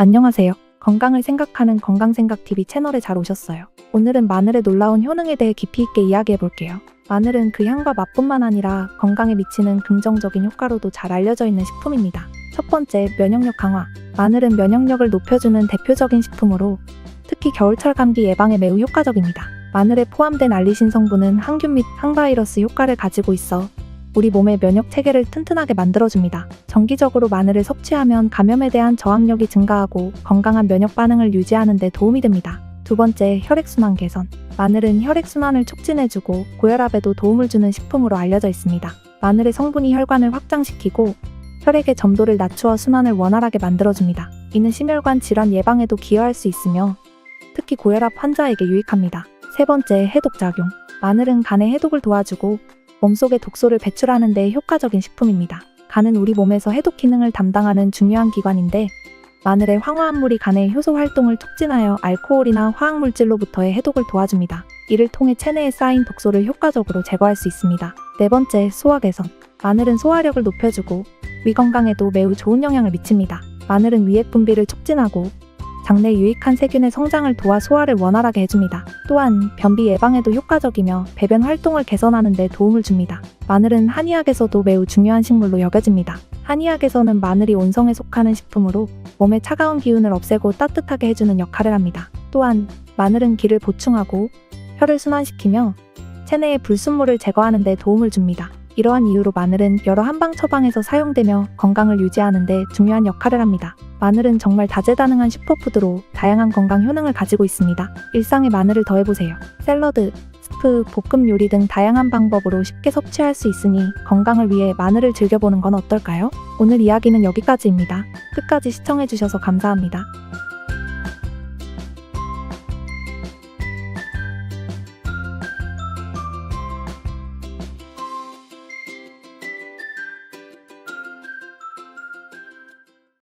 안녕하세요. 건강을 생각하는 건강생각TV 채널에 잘 오셨어요. 오늘은 마늘의 놀라운 효능에 대해 깊이 있게 이야기해 볼게요. 마늘은 그 향과 맛뿐만 아니라 건강에 미치는 긍정적인 효과로도 잘 알려져 있는 식품입니다. 첫 번째, 면역력 강화. 마늘은 면역력을 높여주는 대표적인 식품으로 특히 겨울철 감기 예방에 매우 효과적입니다. 마늘에 포함된 알리신 성분은 항균 및 항바이러스 효과를 가지고 있어 우리 몸의 면역 체계를 튼튼하게 만들어줍니다. 정기적으로 마늘을 섭취하면 감염에 대한 저항력이 증가하고 건강한 면역 반응을 유지하는 데 도움이 됩니다. 두 번째, 혈액순환 개선. 마늘은 혈액순환을 촉진해주고 고혈압에도 도움을 주는 식품으로 알려져 있습니다. 마늘의 성분이 혈관을 확장시키고 혈액의 점도를 낮추어 순환을 원활하게 만들어줍니다. 이는 심혈관 질환 예방에도 기여할 수 있으며 특히 고혈압 환자에게 유익합니다. 세 번째, 해독작용. 마늘은 간의 해독을 도와주고 몸속의 독소를 배출하는 데 효과적인 식품입니다. 간은 우리 몸에서 해독 기능을 담당하는 중요한 기관인데 마늘의 황화합물이 간의 효소 활동을 촉진하여 알코올이나 화학물질로부터의 해독을 도와줍니다. 이를 통해 체내에 쌓인 독소를 효과적으로 제거할 수 있습니다. 네 번째, 소화 개선. 마늘은 소화력을 높여주고 위 건강에도 매우 좋은 영향을 미칩니다. 마늘은 위액 분비를 촉진하고 장내 유익한 세균의 성장을 도와 소화를 원활하게 해줍니다. 또한 변비 예방에도 효과적이며 배변 활동을 개선하는 데 도움을 줍니다. 마늘은 한의학에서도 매우 중요한 식물로 여겨집니다. 한의학에서는 마늘이 온성에 속하는 식품으로 몸의 차가운 기운을 없애고 따뜻하게 해주는 역할을 합니다. 또한 마늘은 기를 보충하고 혈을 순환시키며 체내의 불순물을 제거하는 데 도움을 줍니다. 이러한 이유로 마늘은 여러 한방 처방에서 사용되며 건강을 유지하는 데 중요한 역할을 합니다. 마늘은 정말 다재다능한 슈퍼푸드로 다양한 건강 효능을 가지고 있습니다. 일상에 마늘을 더해보세요. 샐러드, 스프, 볶음 요리 등 다양한 방법으로 쉽게 섭취할 수 있으니 건강을 위해 마늘을 즐겨보는 건 어떨까요? 오늘 이야기는 여기까지입니다. 끝까지 시청해주셔서 감사합니다.